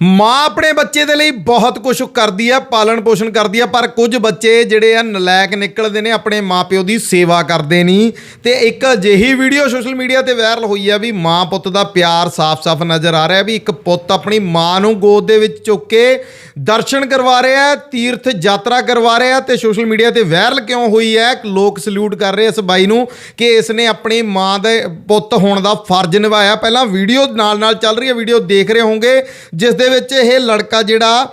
ਮਾਂ ਆਪਣੇ ਬੱਚੇ ਦੇ ਲਈ ਬਹੁਤ ਕੁਝ ਕਰਦੀ ਆ, ਪਾਲਣ ਪੋਸ਼ਣ ਕਰਦੀ ਆ, ਪਰ ਕੁਝ ਬੱਚੇ ਜਿਹੜੇ ਆ ਨਲਾਇਕ ਨਿਕਲਦੇ ਨੇ, ਆਪਣੇ ਮਾਪਿਓ ਦੀ ਸੇਵਾ ਕਰਦੇ ਨਹੀਂ ਤੇ ਇੱਕ ਅਜਿਹੀ ਵੀਡੀਓ ਸੋਸ਼ਲ ਮੀਡੀਆ ਤੇ ਵਾਇਰਲ ਹੋਈ ਆ ਵੀ ਮਾਂ ਪੁੱਤ ਦਾ ਪਿਆਰ ਸਾਫ਼-ਸਾਫ਼ ਨਜ਼ਰ ਆ ਰਿਹਾ, ਵੀ ਇੱਕ ਪੁੱਤ ਆਪਣੀ ਮਾਂ ਨੂੰ ਗੋਦ ਦੇ ਵਿੱਚ ਚੁੱਕ ਕੇ ਦਰਸ਼ਨ ਕਰਵਾ ਰਿਹਾ ਹੈ ਤੀਰਥ ਯਾਤਰਾ ਕਰਵਾ ਰਿਹਾ ਹੈ ਤੇ ਸੋਸ਼ਲ ਮੀਡੀਆ ਤੇ ਵਾਇਰਲ ਕਿਉਂ ਹੋਈ ਹੈ ਲੋਕ ਸਲੂਟ ਕਰ ਰਹੇ ਇਸ ਬਾਈ ਨੂੰ ਕਿ ਇਸ ਨੇ ਆਪਣੀ ਮਾਂ ਦੇ ਪੁੱਤ ਹੋਣ ਦਾ ਫਰਜ਼ ਨਿਭਾਇਆ। ਪਹਿਲਾਂ ਵੀਡੀਓ ਨਾਲ ਨਾਲ ਚੱਲ ਰਹੀ ਹੈ ਵੀਡੀਓ ਦੇਖ ਰਹੇ ਹੋਵੋਗੇ, ਜਿਸ ਦੇ ਵਿੱਚ ਇਹ ਲੜਕਾ ਜਿਹੜਾ,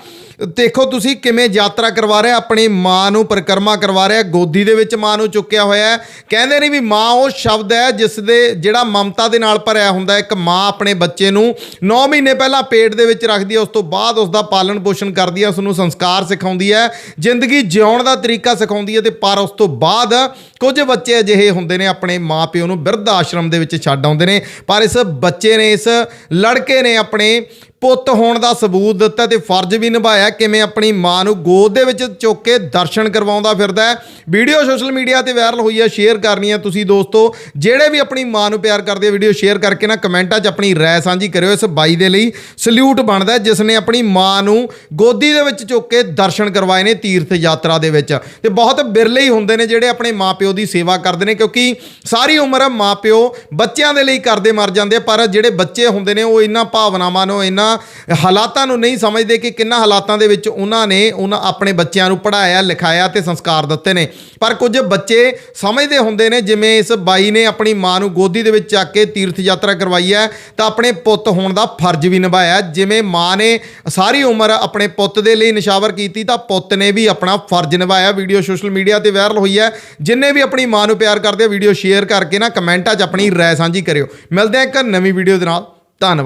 ਦੇਖੋ ਤੁਸੀਂ ਕਿਵੇਂ ਯਾਤਰਾ ਕਰਵਾ ਰਿਹਾ, ਆਪਣੀ ਮਾਂ ਨੂੰ ਪਰਿਕਰਮਾ ਕਰਵਾ ਰਿਹਾ, ਗੋਦੀ ਦੇ ਵਿੱਚ ਮਾਂ ਨੂੰ ਚੁੱਕਿਆ ਹੋਇਆ ਹੈ। ਕਹਿੰਦੇ ਨੇ ਵੀ ਮਾਂ ਉਹ ਸ਼ਬਦ ਹੈ ਜਿਸ ਦੇ ਜਿਹੜਾ ਮਮਤਾ ਦੇ ਨਾਲ ਭਰਿਆ ਹੁੰਦਾ ਇੱਕ ਮਾਂ ਆਪਣੇ ਬੱਚੇ ਨੂੰ 9 ਮਹੀਨੇ ਪਹਿਲਾਂ ਪੇਟ ਦੇ ਵਿੱਚ ਰੱਖਦੀ ਹੈ, ਉਸ ਤੋਂ ਬਾਅਦ ਉਸ ਦਾ ਪਾਲਣ ਪੋਸ਼ਣ ਕਰਦੀ ਹੈ, ਉਸ ਨੂੰ ਸੰਸਕਾਰ ਸਿਖਾਉਂਦੀ ਹੈ, ਜ਼ਿੰਦਗੀ ਜਿਉਣ ਦਾ ਤਰੀਕਾ ਸਿਖਾਉਂਦੀ ਹੈ ਤੇ ਪਰ ਉਸ ਤੋਂ ਬਾਅਦ ਕੁਝ ਬੱਚੇ ਅਜਿਹੇ ਹੁੰਦੇ ਨੇ ਆਪਣੇ ਮਾਪਿਓ ਨੂੰ ਬਿਰਧ ਆਸ਼ਰਮ ਦੇ ਵਿੱਚ ਛੱਡ ਆਉਂਦੇ ਨੇ, ਪਰ ਇਸ ਬੱਚੇ ਨੇ, ਇਸ ਲੜਕੇ ਨੇ ਆਪਣੇ ਪੁੱਤ ਹੋਣ ਦਾ ਸਬੂਤ ਦਿੱਤਾ ਤੇ ਫਰਜ਼ ਵੀ ਨਿਭਾਇਆ ਕਿਵੇਂ ਆਪਣੀ ਮਾਂ ਨੂੰ ਗੋਦ ਦੇ ਵਿੱਚ ਚੁੱਕ ਕੇ ਦਰਸ਼ਨ ਕਰਵਾਉਂਦਾ ਫਿਰਦਾ ਹੈ। ਵੀਡੀਓ ਸੋਸ਼ਲ ਮੀਡੀਆ ਤੇ ਵਾਇਰਲ ਹੋਈ ਹੈ, ਸ਼ੇਅਰ ਕਰਨੀ ਹੈ। ਤੁਸੀਂ ਦੋਸਤੋ, ਜਿਹੜੇ ਵੀ ਆਪਣੀ ਮਾਂ ਨੂੰ ਪਿਆਰ ਕਰਦੇ ਵੀਡੀਓ ਸ਼ੇਅਰ ਕਰਕੇ ਨਾ ਕਮੈਂਟਾਂ 'ਚ ਆਪਣੀ ਰਾਏ ਸਾਂਝੀ ਕਰਿਓ। ਇਸ ਬਾਈ ਦੇ ਲਈ ਸਲੂਟ ਬਣਦਾ ਜਿਸ ਨੇ ਆਪਣੀ ਮਾਂ ਨੂੰ ਗੋਦੀ ਦੇ ਵਿੱਚ ਚੁੱਕ ਕੇ ਦਰਸ਼ਨ ਕਰਵਾਏ ਨੇ ਤੀਰਥ ਯਾਤਰਾ ਦੇ ਵਿੱਚ। ਤੇ ਬਹੁਤ ਬਿਰਲੇ ਹੀ ਹੁੰਦੇ ਨੇ ਜਿਹੜੇ ਆਪਣੇ ਮਾਪਿਓ ਦੀ ਸੇਵਾ ਕਰਦੇ ਨੇ, ਕਿਉਂਕਿ ਸਾਰੀ ਉਮਰ ਮਾਪਿਓ ਬੱਚਿਆਂ ਦੇ ਲਈ ਕਰਦੇ ਮਰ ਜਾਂਦੇ ਪਰ ਜਿਹੜੇ ਬੱਚੇ ਹੁੰਦੇ ਨੇ, ਉਹ ਇਹਨਾਂ ਭਾਵਨਾਵਾਂ ਨੂੰ, ਇਹਨਾਂ ਹਾਲਾਤਾਂ ਨੂੰ ਨਹੀਂ ਸਮਝਦੇ ਕਿ ਕਿੰਨਾ ਹਾਲਾਤਾਂ ਦੇ ਵਿੱਚ ਉਹਨਾਂ ਨੇ ਉਹਨਾਂ ਆਪਣੇ ਬੱਚਿਆਂ ਨੂੰ ਪੜ੍ਹਾਇਆ, ਲਿਖਾਇਆ ਤੇ ਸੰਸਕਾਰ ਦਿੱਤੇ ਨੇ। ਪਰ ਕੁਝ ਬੱਚੇ ਸਮਝਦੇ ਹੁੰਦੇ ਨੇ, ਜਿਵੇਂ ਇਸ ਬਾਈ ਨੇ ਆਪਣੀ ਮਾਂ ਨੂੰ ਗੋਦੀ ਦੇ ਵਿੱਚ ਚੱਕ ਕੇ ਤੀਰਥ ਯਾਤਰਾ ਕਰਵਾਈ ਹੈ, ਤਾਂ ਆਪਣੇ ਪੁੱਤ ਹੋਣ ਦਾ ਫਰਜ਼ ਵੀ ਨਿਭਾਇਆ। ਜਿਵੇਂ ਮਾਂ ਨੇ ਸਾਰੀ ਉਮਰ ਆਪਣੇ ਪੁੱਤ ਦੇ ਲਈ ਨਿਸ਼ਾਵਰ ਕੀਤੀ, ਤਾਂ ਪੁੱਤ ਨੇ ਵੀ ਆਪਣਾ ਫਰਜ਼ ਨਿਭਾਇਆ। ਵੀਡੀਓ ਸੋਸ਼ਲ ਮੀਡੀਆ ਤੇ ਵਾਇਰਲ ਹੋਈ ਹੈ, ਜਿੰਨੇ ਵੀ ਆਪਣੀ ਮਾਂ ਨੂੰ ਪਿਆਰ ਕਰਦੇ ਆ ਵੀਡੀਓ ਸ਼ੇਅਰ ਕਰਕੇ ਨਾ ਕਮੈਂਟਾਂ 'ਚ ਆਪਣੀ ਰਾਏ ਸਾਂਝੀ ਕਰਿਓ। ਮਿਲਦੇ ਆ ਇੱਕ ਨਵੀਂ ਵੀਡੀਓ ਦੇ ਨਾਲ। ਧੰਨਵਾਦ।